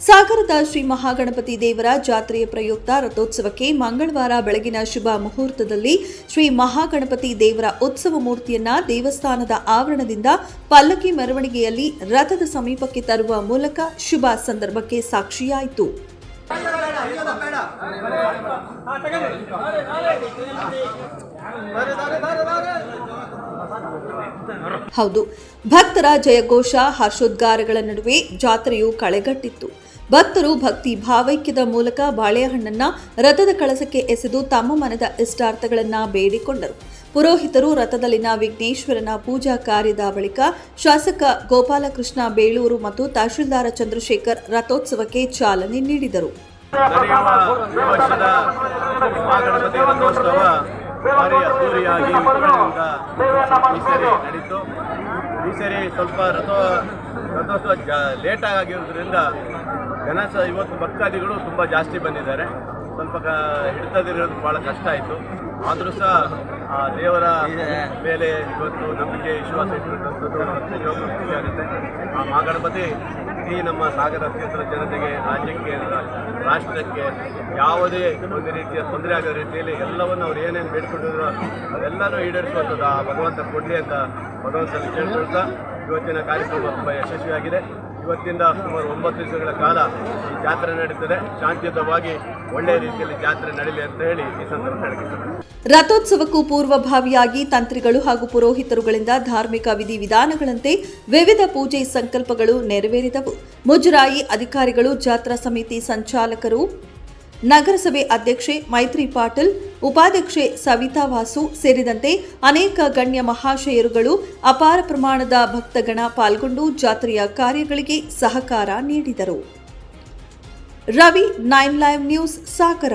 ಸಾಗರದ ಶ್ರೀ ಮಹಾಗಣಪತಿ ದೇವರ ಜಾತ್ರೆಯ ಪ್ರಯುಕ್ತ ರಥೋತ್ಸವಕ್ಕೆ ಮಂಗಳವಾರ ಬೆಳಗಿನ ಶುಭ ಮುಹೂರ್ತದಲ್ಲಿ ಶ್ರೀ ಮಹಾಗಣಪತಿ ದೇವರ ಉತ್ಸವ ಮೂರ್ತಿಯನ್ನ ದೇವಸ್ಥಾನದ ಆವರಣದಿಂದ ಪಲ್ಲಕ್ಕಿ ಮೆರವಣಿಗೆಯಲ್ಲಿ ರಥದ ಸಮೀಪಕ್ಕೆ ತರುವ ಮೂಲಕ ಶುಭ ಸಂದರ್ಭಕ್ಕೆ ಸಾಕ್ಷಿಯಾಯಿತು. ಹೌದು. ಭಕ್ತರ ಜಯಘೋಷ, ಹರ್ಷೋದ್ಗಾರಗಳ ನಡುವೆ ಜಾತ್ರೆಯು ಕಳೆಗಟ್ಟಿತ್ತು. ಭಕ್ತರು ಭಕ್ತಿ ಭಾವೈಕ್ಯದ ಮೂಲಕ ಬಾಳೆಹಣ್ಣನ್ನ ರಥದ ಕಳಸಕ್ಕೆ ಎಸೆದು ತಮ್ಮ ಮನದ ಇಷ್ಟಾರ್ಥಗಳನ್ನ ಬೇಡಿಕೊಂಡರು. ಪುರೋಹಿತರು ರಥದಲ್ಲಿನ ವಿಘ್ನೇಶ್ವರನ ಪೂಜಾ ಕಾರ್ಯದ ಬಳಿಕ ಶಾಸಕ ಗೋಪಾಲಕೃಷ್ಣ ಬೇಳೂರು ಮತ್ತು ತಹಶೀಲ್ದಾರ ಚಂದ್ರಶೇಖರ್ ರಥೋತ್ಸವಕ್ಕೆ ಚಾಲನೆ ನೀಡಿದರು. ಭಾರಿ ಅದ್ದೂರಿಯಾಗಿ ಈ ಸರಿ ನಡೀತು. ಈ ಸರಿ ಸ್ವಲ್ಪ ರಥ, ರಥೋತ್ಸವ ಲೇಟ್ ಆಗಿರೋದ್ರಿಂದ ಜನ ಸಹ ಇವತ್ತು ಭಕ್ತಾದಿಗಳು ತುಂಬ ಜಾಸ್ತಿ ಬಂದಿದ್ದಾರೆ. ಸ್ವಲ್ಪ ಕ, ಹಿಡಿತದಿರೋದು ಭಾಳ ಕಷ್ಟ ಆಯಿತು. ಆದರೂ ಸಹ ಆ ದೇವರ ಮೇಲೆ ಇವತ್ತು ನಂಬಿಕೆ, ವಿಶ್ವಾಸ ಇಟ್ಟಿರುವಂಥದ್ದು ಆಗುತ್ತೆ. ಆ ಮಹಾಗಣಪತಿ ಈ ನಮ್ಮ ಸಾಗರ ಕ್ಷೇತ್ರದ ಜನತೆಗೆ, ರಾಜ್ಯಕ್ಕೆ, ರಾಷ್ಟ್ರಕ್ಕೆ ಯಾವುದೇ ಒಂದು ರೀತಿಯ ತೊಂದರೆ ಆಗೋ ರೀತಿಯಲ್ಲಿ ಎಲ್ಲವನ್ನು ಅವ್ರು ಏನೇನು ಬೇಡ್ಕೊಂಡಿದ್ರು ಅದೆಲ್ಲನೂ ಈಡೇರಿಸುವಂಥದ್ದು ಆ ಭಗವಂತ ಕೊಡಲಿ ಅಂತ ಭಗವಂತನ ಕೇಳ್ಕೊಳ್ತಾ ಇವತ್ತಿನ ಕಾರ್ಯಕ್ರಮ ತುಂಬ ಯಶಸ್ವಿಯಾಗಿದೆ. ಇವತ್ತಿಂದ ಸುಮಾರು ಒಂಬತ್ತು ದಿವಸಗಳ ಕಾಲ ಈ ಜಾತ್ರೆ ನಡೀತದೆ. ಶಾಂತಿಯುತವಾಗಿ ಒಳ್ಳೆಯ ರೀತಿಯಲ್ಲಿ ಜಾತ್ರೆ ನಡೀಲಿ ಅಂತ ಹೇಳಿ ಈ ಸಂದರ್ಭ ರಥೋತ್ಸವಕ್ಕೂ ಪೂರ್ವಭಾವಿಯಾಗಿ ತಂತ್ರಿಗಳು ಹಾಗೂ ಪುರೋಹಿತರುಗಳಿಂದ ಧಾರ್ಮಿಕ ವಿಧಿವಿಧಾನಗಳಂತೆ ವಿವಿಧ ಪೂಜೆ ಸಂಕಲ್ಪಗಳು ನೆರವೇರಿದವು. ಮುಜರಾಯಿ ಅಧಿಕಾರಿಗಳು, ಜಾತ್ರಾ ಸಮಿತಿ ಸಂಚಾಲಕರು ನಗರಸಭೆ ಅಧ್ಯಕ್ಷೆ ಮೈತ್ರಿ ಪಾಟೀಲ್, ಉಪಾಧ್ಯಕ್ಷೆ ಸವಿತಾ ವಾಸು ಸೇರಿದಂತೆ ಅನೇಕ ಗಣ್ಯ ಮಹಾಶಯರುಗಳು ಅಪಾರ ಪ್ರಮಾಣದ ಭಕ್ತಗಣ ಪಾಲ್ಗೊಂಡು ಜಾತ್ರೆಯ ಕಾರ್ಯಗಳಿಗೆ ಸಹಕಾರ ನೀಡಿದರು. Ravi nine live news, Sagara.